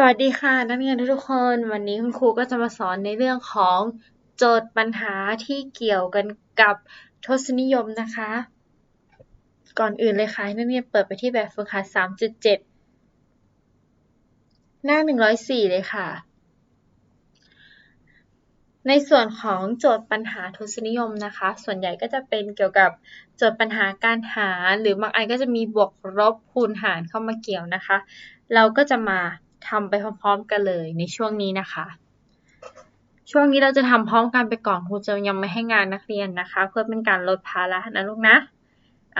สวัสดีค่ะ นักเรียนทุกคน วันนี้คุณครูก็จะมาสอนในเรื่องของโจทย์ปัญหาที่เกี่ยวกันกับทศนิยมนะคะ ก่อนอื่นเลยค่ะให้นักเรียนเปิดไปที่แบบฝึกหัด 3.7 หน้า 104 เลยค่ะ ในส่วนของโจทย์ปัญหาทศนิยมนะคะ ส่วนใหญ่ก็จะเป็นเกี่ยวกับโจทย์ปัญหาการหาร หรือบางอันก็จะมีบวกลบคูณหารเข้ามาเกี่ยวนะคะ เราก็จะมา ทำไปพร้อมๆกันเลยในช่วงนี้นะคะ ช่วงนี้เราจะทำพร้อมกันไปก่อนครูจะยังไม่ให้งานนักเรียนนะคะ เพื่อเป็นการลดภาระนะลูกนะ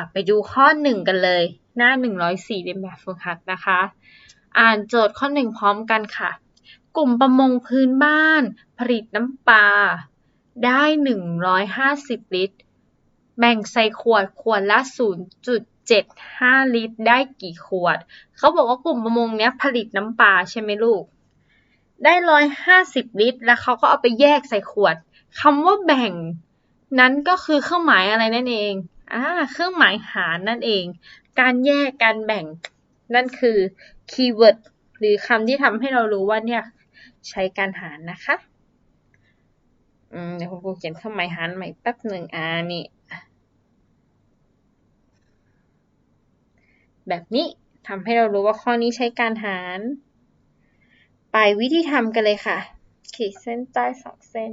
ะไปดูข้อ 1 กันเลย หน้า 104เป็นแบบฝึกหัดนะคะ อ่านโจทย์ข้อ 1 พร้อมกันค่ะ กลุ่มประมงพื้นบ้าน ผลิตน้ำปลาได้ 150 ลิตรแบ่งใส่ขวดขวดละ 75 ลิตร ได้กี่ขวด เขาบอกว่ากลุ่มประมงเนี้ยผลิตน้ำปลาใช่ไหมลูก ได้ 150 ลิตร แล้วเขาก็เอาไปแยกใส่ขวดคำว่าแบ่งนั้นก็คือเครื่องหมายอะไรนั่นเอง อ่า เครื่องหมายหารนั่นเอง การแยก การแบ่ง นั่นคือคีย์เวิร์ดหรือคำที่ทำให้เรารู้ว่าเนี่ยใช้การหารนะคะ อืม เดี๋ยวคุณครูเขียนเครื่องหมายหารใหม่แป๊บหนึ่งอ่านี่ แบบนี้ทำให้เรารู้ว่าข้อนี้ใช้การหาร ไปวิธีทำกันเลยค่ะ ขีดเส้นใต้สองเส้น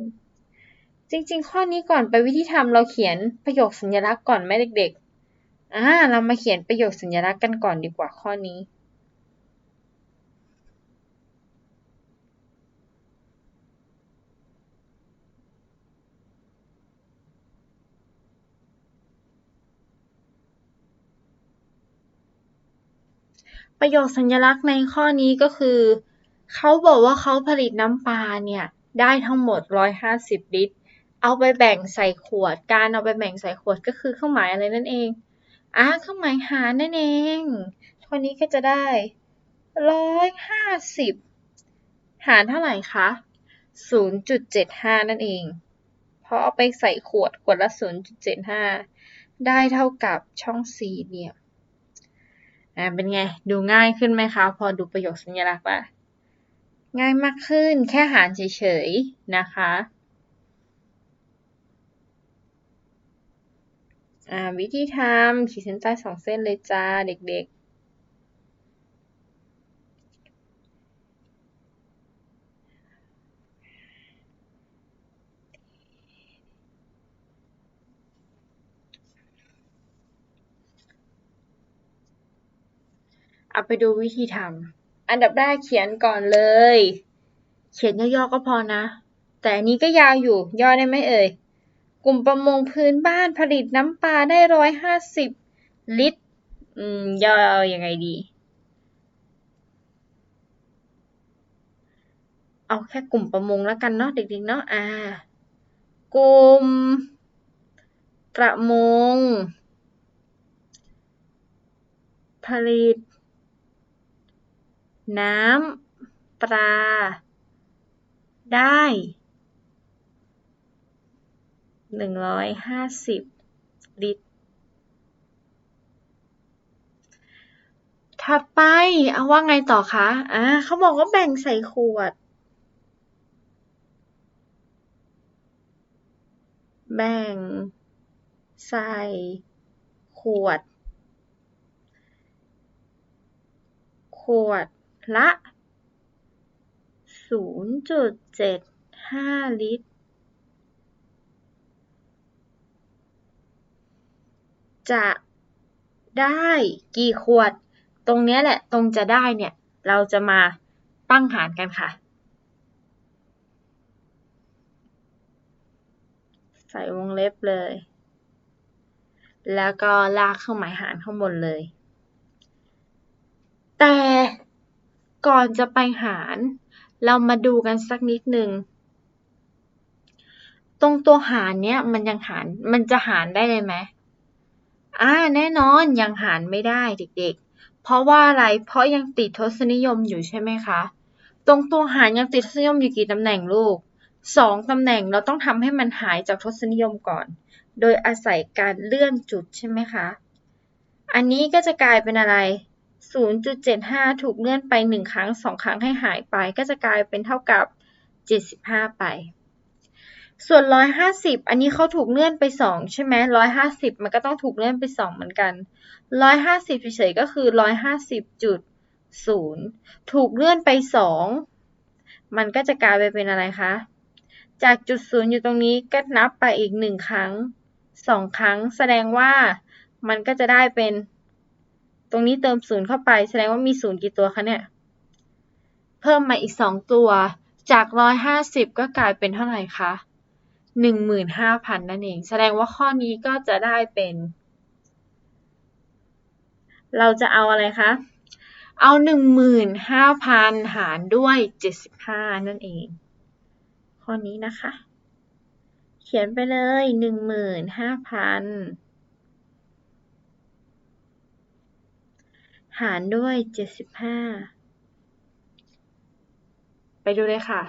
จริงๆ ข้อนี้ก่อนไปวิธีทำเราเขียนประโยคสัญลักษณ์ก่อนไหมเด็กๆอ่าเรามาเขียนประโยคสัญลักษณ์กันก่อนดีกว่าข้อนี้ ประโยคสัญลักษณ์ในข้อนี้ก็คือ เขาบอกว่าเขาผลิตน้ำปลาเนี่ย ได้ทั้งหมด 150 ลิตร เอาไปแบ่งใส่ขวด การเอาไปแบ่งใส่ขวดก็คือเครื่องหมายอะไรนั่นเองอ่าเครื่องหมายหารนั่นเองข้อนี้ก็จะได้150หารเท่าไหร่คะ 0.75 นั่นเอง เพราะเอาไปใส่ขวดขวดละ 0.75 ได้เท่ากับช่องสี่เหลี่ยม อ่าเป็นไง ดูง่ายขึ้นไหมคะ พอดูประโยคสัญลักษณ์ละง่ายมากขึ้นแค่หารเฉยๆ นะคะอ่าวิธีทำขีดเส้นใต้สองเส้นเลยจ้าเด็กๆ เอาไปดูวิธีทำอันดับแรกเขียนก่อนเลย เขียนย่อๆก็พอนะ แต่อันนี้ก็ยาวอยู่ย่อได้ไหมเอ่ย กลุ่มประมงพื้นบ้านผลิตน้ำปลาได้ร้อยห้าสิบลิตร อืม ย่อยังไงดี เอาแค่กลุ่มประมงแล้วกันเนาะเด็กๆเนาะ อ่า กลุ่ม ประมง ผลิต น้ำปลา ได้หนึ่งร้อยห้าสิบลิตร ถัดไปเอาว่าไงต่อคะ อ่าเขาบอกว่าแบ่งใส่ขวด แบ่งใส่ขวด ขวด ละ 0.75 ลิตร จะได้กี่ขวด ตรงนี้แหละตรงจะได้เนี่ย เราจะมาตั้งหารกันค่ะ ใส่วงเล็บเลย แล้วก็ลากเครื่องหมายหารข้างบนเลย แต่ ก่อนจะไปหาร เรามาดูกันสักนิดหนึ่ง ตรงตัวหารเนี้ยมันยังหาร มันจะหารได้เลยไหมอ่าแน่นอนยังหารไม่ได้เด็กๆ เพราะว่าอะไร เพราะยังติดทศนิยมอยู่ใช่ไหมคะ ตรงตัวหารยังติดทศนิยมอยู่กี่ตำแหน่งลูกสองตำแหน่งเราต้องทำให้มันหายจากทศนิยมก่อน โดยอาศัยการเลื่อนจุดใช่ไหมคะ อันนี้ก็จะกลายเป็นอะไร 0.75 ถูกเลื่อนไป 1 ครั้ง 2 ครั้งให้หายไป ก็จะกลายเป็นเท่ากับ 75 ไป ส่วน 150 อันนี้เขาถูกเลื่อนไป 2 ใช่ไหม150 มันก็ต้องถูกเลื่อนไป 2 เหมือนกัน 150เฉยๆก็คือ 150.0 ถูกเลื่อนไป 2 มันก็จะกลายไปเป็นอะไรคะ จากจุดศูนย์อยู่ตรงนี้ก็นับไปอีก 1 ครั้ง 2 ครั้ง แสดงว่ามันก็จะได้เป็น รงนี้เติมศูนย์เข้าไป แสดงว่ามีศูนย์กี่ตัวคะเนี่ย เพิ่มมาอีก 2 ตัว จาก 150 ก็กลายเป็นเท่าไหร่คะ 15,000 นั่นเอง แสดงว่าข้อนี้ก็จะได้เป็น เราจะเอาอะไรคะ เอา 15,000 หารด้วย 75 นั่นเอง ข้อนี้นะคะ เขียนไปเลย 15,000 หารด้วย75ไปดูเลยค่ะ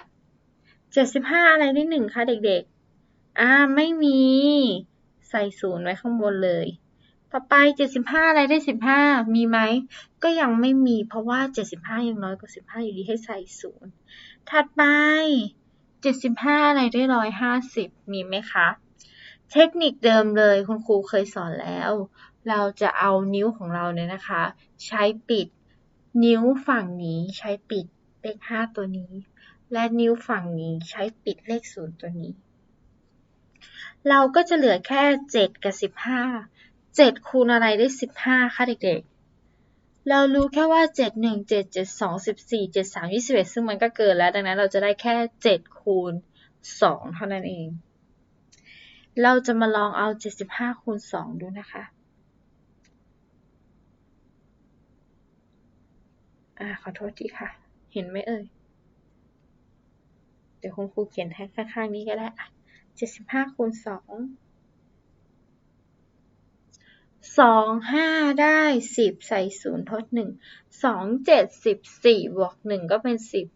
75อะไรได้หนึ่งคะเด็กๆ อ่าไม่มีใส่ศูนย์ไว้ข้างบนเลย ต่อไป75อะไรได้15มีไหม ก็ยังไม่มีเพราะว่า75ยังน้อยกว่า15อยู่ดีให้ใส่ศูนย์ถัดไป75อะไรได้150มีไหมคะ เทคนิคเดิมเลยคุณครูเคยสอนแล้ว เราจะเอานิ้วของเราเนี่ยนะคะ ใช้ปิดนิ้วฝั่งนี้ใช้ปิดเลข 5 ตัวนี้ และนิ้วฝั่งนี้ใช้ปิดเลข 0 ตัวนี้ เราก็จะเหลือแค่ 7 กับ 15 7 คูณอะไรได้ 15คะเด็กๆ เรารู้แค่ว่า 7 1 7 7 2 14 7 3 21 ซึ่งมันก็เกินแล้ว ดังนั้นเราจะได้แค่ 7 คูณ 2 เท่านั้นเอง เราจะมาลองเอา 75 คูณ 2 ดูนะคะ อ่า ขอโทษทีค่ะ เห็นไหมเอ่ย เดี๋ยวคุณครูเขียนแท็กข้างๆนี้ก็ได้อะ75คูณ2 2 5ได้10ใส่0ทด1 2 7 14บสี่บวก1ก็เป็น10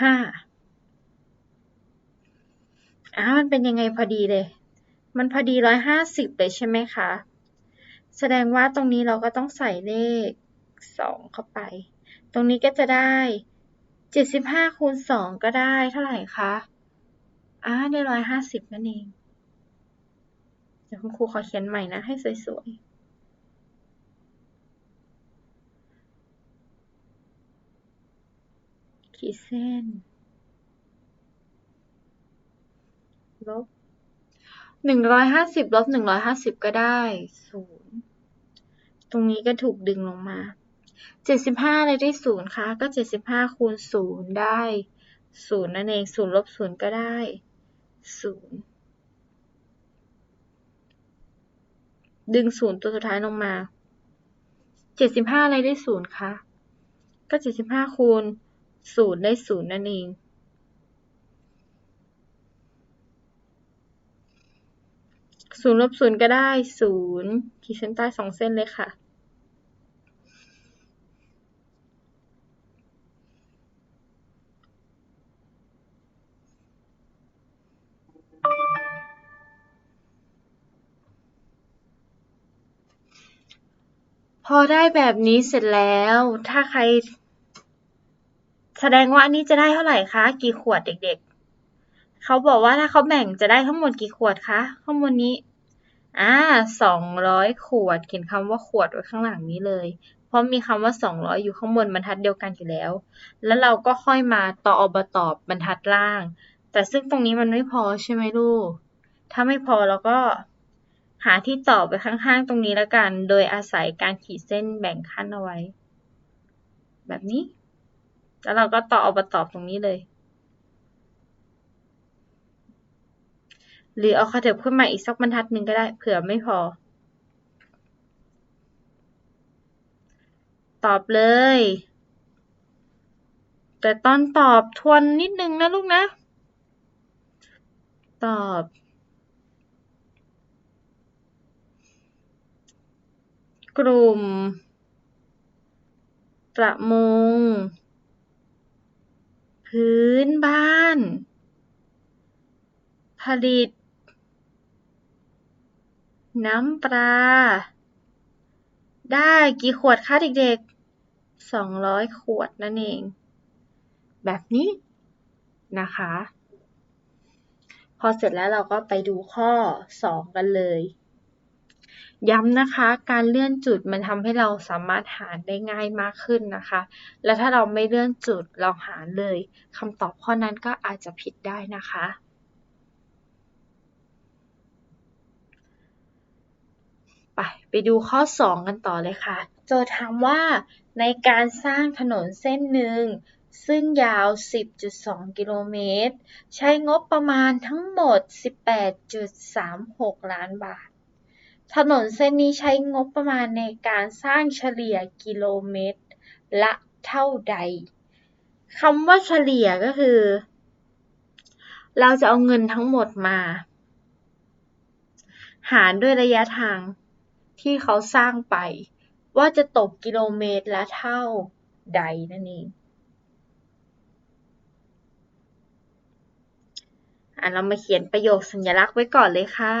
5อ่ามันเป็นยังไงพอดีเลย มันพอดี150เลยใช่ไหมคะ แสดงว่าตรงนี้เราก็ต้องใส่เลข 2 เข้าไป ตรงนี้ก็จะได้ 75คูณ2ก็ได้เท่าไหร่คะอ่าได้150นั่นเองเดี๋ยวคุณครูขอเขียนใหม่นะ ให้สวยๆ ขีดเส้น ลบ150ลบ150ก็ได้0ตรงนี้ก็ถูกดึงลงมา 75อะไรได้ 0คะก็ 75 คูณ 0 ได้ 0 นั่นเอง 0 ลบ 0 ก็ได้ 0 ดึง 0 ตัวสุดท้ายลงมา 75อะไรได้ 0คะก็ 75 คูณ 0 ได้ 0 นั่นเอง 0 ลบ 0 ก็ได้ 0ขีดเส้นใต้ 2 เส้นเลยค่ะ อได้แบบนี้เสร็จแล้ว ถ้าใคร แสดงว่าอันนี้จะได้เท่าไหร่คะ กี่ขวดเด็กๆ เขาบอกว่าถ้าเขาแบ่งจะได้ทั้งหมดกี่ขวดคะข้างบนนี้ อ่าสองร้อยขวด เขียนคำว่าขวดไว้ข้างหลังนี้เลย เพราะมีคำว่าสองร้อยอยู่ข้างบนบรรทัดเดียวกันอยู่แล้ว แล้วเราก็ค่อยมาต่ออบตอบบรรทัดล่าง แต่ซึ่งตรงนี้มันไม่พอใช่ไหมลูก ถ้าไม่พอเราก็ หาที่ต่อไปข้างๆตรงนี้แล้วกัน โดยอาศัยการขีดเส้นแบ่งขั้นเอาไว้ แบบนี้ แล้วเราก็ต่อเอบตอบตรงนี้เลย หรือเอาคาเถิบขึ้นมาอีกสักบรรทัดหนึ่งก็ได้เผื่อไม่พอ ตอบเลย แต่ตอนตอบทวนนิดนึงนะลูกนะ ตอบ กลุ่ม ประมง พื้นบ้าน ผลิต น้ำปลา ได้กี่ขวดคะเด็กๆ 200 ขวดนั่นเอง แบบนี้นะคะ พอเสร็จแล้วเราก็ไปดูข้อ 2 กันเลย ย้ำนะคะ การเลื่อนจุดมันทำให้เราสามารถหารได้ง่ายมากขึ้นนะคะ และถ้าเราไม่เลื่อนจุดเราหารเลยคำตอบข้อนั้นก็อาจจะผิดได้นะคะ ไปไปดูข้อ 2 กันต่อเลยค่ะ โจทย์ถามว่าในการสร้างถนนเส้นหนึ่งซึ่งยาว 10.2 กิโลเมตร ใช้งบประมาณทั้งหมด 18.36 ล้านบาท ถนนเส้นนี้ใช้งบประมาณในการสร้างเฉลี่ยกิโลเมตรละเท่าใดคำว่าเฉลี่ยก็คือ เราจะเอาเงินทั้งหมดมา หารด้วยระยะทางที่เขาสร้างไป ว่าจะตกกิโลเมตรละเท่าใดนั่นเองอะเรามาเขียนประโยคสัญลักษณ์ไว้ก่อนเลยค่ะ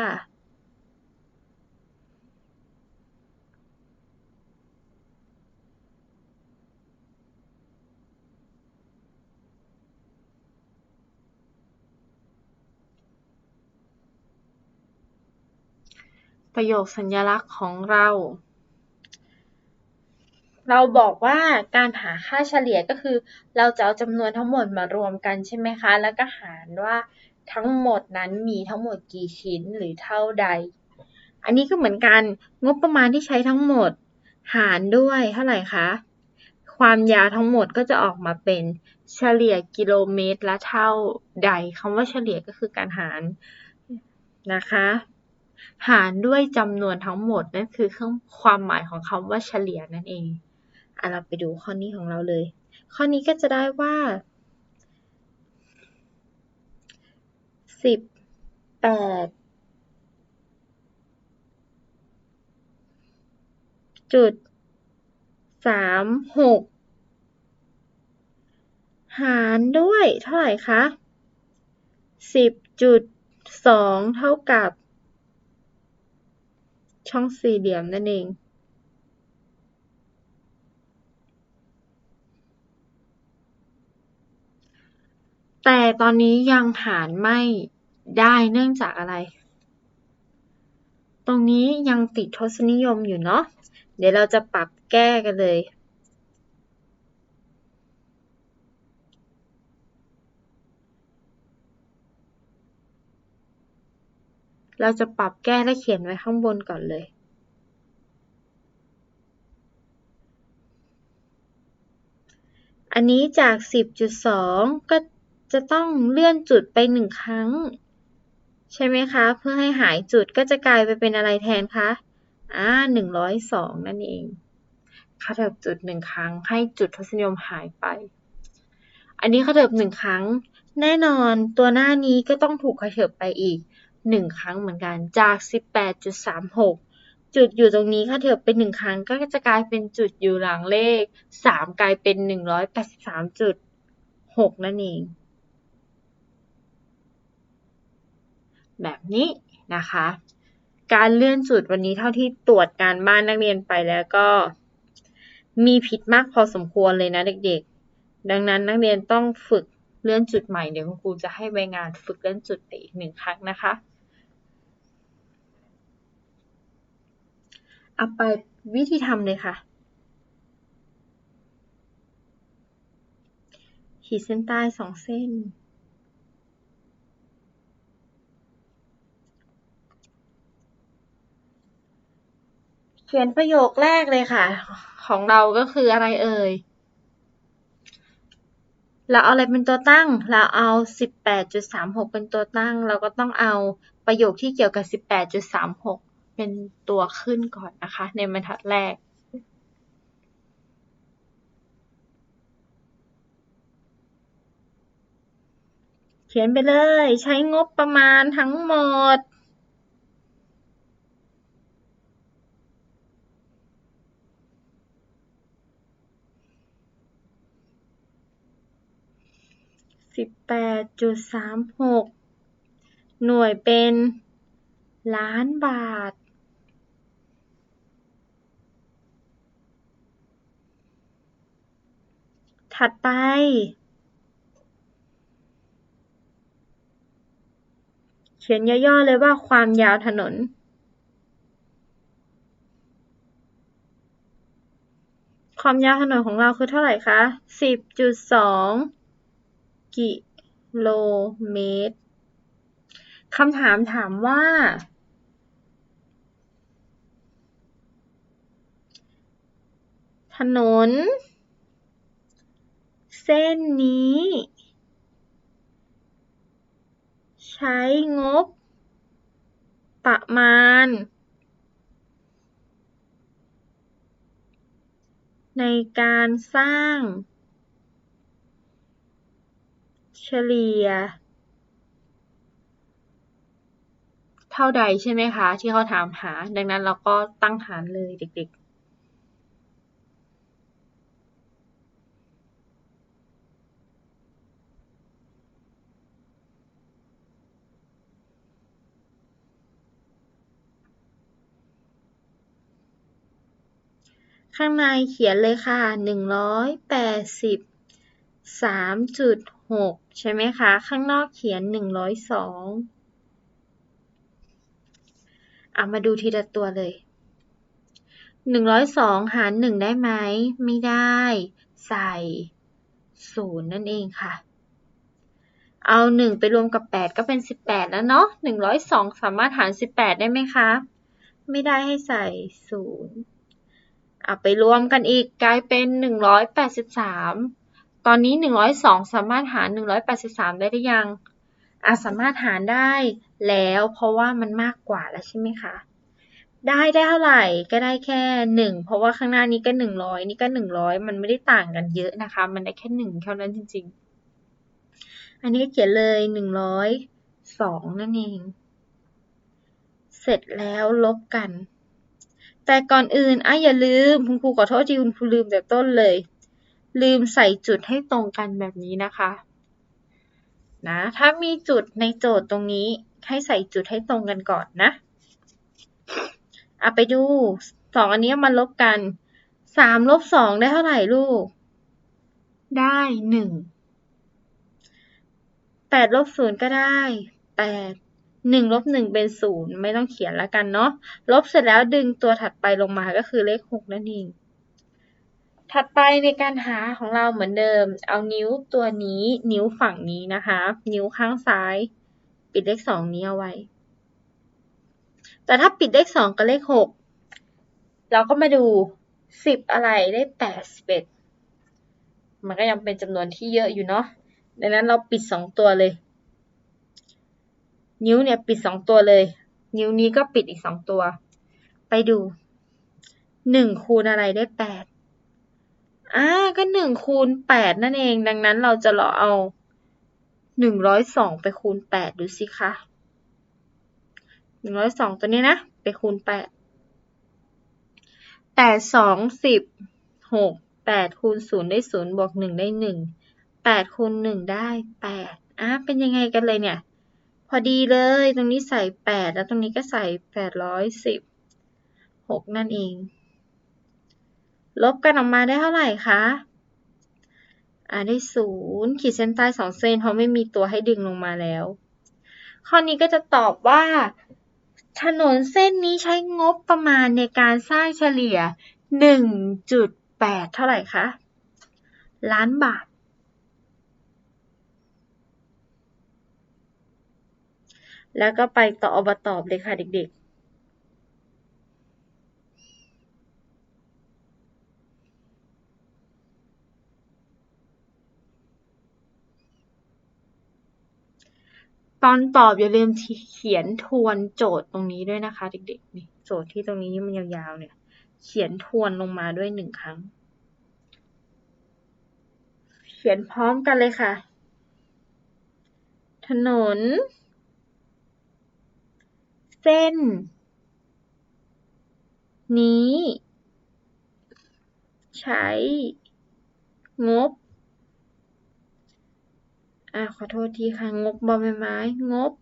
ประโยคสัญลักษณ์ของเรา เราบอกว่าการหาค่าเฉลี่ยก็คือ เราจะเอาจำนวนทั้งหมดมารวมกันใช่ไหมคะ แล้วก็หารว่าทั้งหมดนั้นมีทั้งหมดกี่ชิ้นหรือเท่าใด อันนี้ก็เหมือนกันงบประมาณที่ใช้ทั้งหมด หารด้วยเท่าไหร่คะ ความยาวทั้งหมดก็จะออกมาเป็นเฉลี่ยกิโลเมตรละเท่าใดคำว่าเฉลี่ยก็คือการหารนะคะ หารด้วยจำนวนทั้งหมด นั่นคือความหมายของคำว่าเฉลี่ยนั่นเองอะเราไปดูข้อนี้ของเราเลย ข้อนี้ก็จะได้ว่าสิบแปดจุดสามหกหารด้วยเท่าไหร่คะสิบจุดสองเท่ากับ ช่องสี่เหลี่ยมนั่นเองแต่ตอนนี้ยังหารไม่ได้เนื่องจากอะไร ตรงนี้ยังติดทศนิยมอยู่เนาะ เดี๋ยวเราจะปรับแก้กันเลย เราจะปรับแก้และเขียนไว้ข้างบนก่อนเลย อันนี้จาก 10.2 ก็จะต้องเลื่อนจุดไปหนึ่งครั้ง ใช่ไหมคะ เพื่อให้หายจุดก็จะกลายไปเป็นอะไรแทนคะอ่าหนึ่งร้อยสองนั่นเองคาเถิบจุดหนึ่งครั้ง ให้จุดทศนิยมหายไป อันนี้คาเถิบหนึ่งครั้ง แน่นอนตัวหน้านี้ก็ต้องถูกคาเถิบไปอีก หนึ่งครั้งเหมือนกันจากสิบแปดจุดสามหกจุดอยู่ตรงนี้คาเถิบไปหนึ่งครั้งก็จะกลายเป็นจุดอยู่หลังเลขสามกลายเป็นหนึ่งร้อยแปดสิบสามจุดหกนั่นเอง แบบนี้นะคะ การเลื่อนจุดวันนี้เท่าที่ตรวจการบ้านนักเรียนไปแล้วก็มีผิดมากพอสมควรเลยนะเด็กๆ ดังนั้นนักเรียนต้องฝึกเลื่อนจุดใหม่ เดี๋ยวคุณครูจะให้ใบงานฝึกเลื่อนจุดไปอีกหนึ่งครั้งนะคะ เอาไปวิธีทำเลยค่ะ ขีดเส้นใต้สองเส้น เขียนประโยคแรกเลยค่ะ ของเราก็คืออะไรเอ่ย เราเอาอะไรเป็นตัวตั้ง เราเอา 18.36 เป็นตัวตั้ง เราก็ต้องเอาประโยคที่เกี่ยวกับ 18.36 เป็นตัวขึ้นก่อนนะคะ ในบรรทัดแรก เขียนไปเลยใช้งบประมาณทั้งหมดสิบแปดจุดสามหกหน่วยเป็นล้านบาท ถัดไปเขียนย่อๆเลยว่าความยาวถนน ความยาวถนนของเราคือเท่าไหร่คะ 10.2 กิโลเมตรคำถามถามว่า ถนน เส้นนี้ ใช้งบ ประมาณ ในการสร้าง เฉลี่ย เท่าใดใช่ไหมคะ ที่เขาถามหา ดังนั้นเราก็ตั้งหารเลยเด็กๆ ข้างในเขียนเลยค่ะ 180 3.6 ใช่ไหมคะ ข้างนอกเขียน 102เอามาดูทีละตัวเลย 102 หาร 1 ได้ไหม ไม่ได้ ใส่ 0 นั่นเองค่ะ เอา 1 ไปรวมกับ 8 ก็เป็น 18 แล้วเนาะ 102 สามารถหาร 18 ได้ไหมคะ ไม่ได้ให้ใส่ 0 เอาไปรวมกันอีกกลายเป็น 183 ตอนนี้ 102 สามารถหาร 183 ได้หรือยังอาสามารถหารได้แล้วเพราะว่ามันมากกว่าแล้วใช่ไหมคะ ได้ได้เท่าไหร่ก็ได้แค่ 1 เพราะว่าข้างหน้านี้ก็ 100 นี่ก็ 100 มันไม่ได้ต่างกันเยอะนะคะ มันได้แค่ 1 เท่านั้นจริง ๆ อันนี้เขียนเลย 102 นั่นเอง เสร็จแล้วลบกัน แต่ก่อนอื่นอะอย่าลืมคุณครูขอโทษที่คุณครูลืมแต่ต้นเลย ลืมใส่จุดให้ตรงกันแบบนี้นะคะนะถ้ามีจุดในโจทย์ตรงนี้ให้ใส่จุดให้ตรงกันก่อนนะเอาไปดูสองอันนี้มาลบกันสามลบสองได้เท่าไหร่ลูก ได้หนึ่งแปดลบศูนย์ก็ได้แปด หนึ่งลบหนึ่งเป็นศูนย์ไม่ต้องเขียนแล้วกันเนาะลบเสร็จแล้วดึงตัวถัดไปลงมาก็คือเลขหกนั่นเองถัดไปในการหาของเราเหมือนเดิม เอานิ้วตัวนี้นิ้วฝั่งนี้นะคะ นิ้วข้างซ้าย ปิดเลขสองนี้เอาไว้ แต่ถ้าปิดเลขสองกับเลขหกเราก็มาดูสิบอะไรได้แปดสิบเอ็ดมันก็ยังเป็นจำนวนที่เยอะอยู่เนาะดังนั้นเราปิดสองตัวเลย นิ้วเนี่ยปิดสองตัวเลย นิ้วนี้ก็ปิดอีกสองตัว ไปดูหนึ่งคูณอะไรได้แปดอ่าก็หนึ่งคูณแปดนั่นเอง ดังนั้นเราจะลองเอาหนึ่งร้อยสองไปคูณแปดดูสิคะหนึ่งร้อยสองตัวนี้นะ ไปคูณแปดแปดสองสิบหกแปดคูณศูนย์ได้ศูนย์บวกหนึ่งได้หนึ่งแปดคูณหนึ่งได้แปดอะเป็นยังไงกันเลยเนี่ย อดีเลย ตรงนี้ใส่แปดแล้วตรงนี้ก็ใส่แปดร้อยสิบหกนั่นเอง ลบกันออกมาได้เท่าไหร่คะอ่าได้ศูนย์ขีดเส้นใต้สองเส้นเพราะไม่มีตัวให้ดึงลงมาแล้ว ข้อนี้ก็จะตอบว่า ถนนเส้นนี้ใช้งบประมาณในการสร้างเฉลี่ย 1.8 เท่าไหร่คะ ล้านบาท แล้วก็ไปต่ออบตอบเลยค่ะเด็กๆตอนตอบอย่าลืมเขียนทวนโจทย์ตรงนี้ด้วยนะคะเด็กๆนี่โจทย์ที่ตรงนี้มันยาวๆเนี่ย เขียนทวนลงมาด้วยหนึ่งครั้ง เขียนพร้อมกันเลยค่ะ ถนน เส้น นี้ ใช้ งบ อ่าขอโทษทีค่ะ งบบอใบไม้ งบ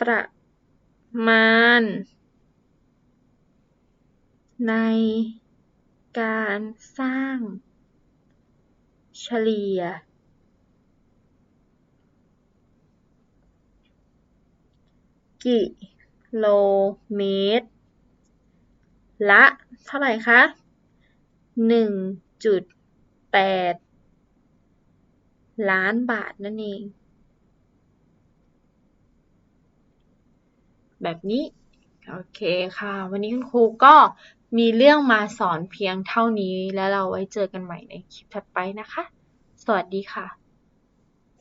ประมาณ ในการสร้าง เฉลี่ย กิโลเมตร ละ เท่าไหร่คะหนึ่งจุดแปดล้านบาทนั่นเอง แบบนี้ โอเคค่ะ วันนี้คุณครูก็มีเรื่องมาสอนเพียงเท่านี้ แล้วเราไว้เจอกันใหม่ในคลิปถัดไปนะคะ สวัสดีค่ะ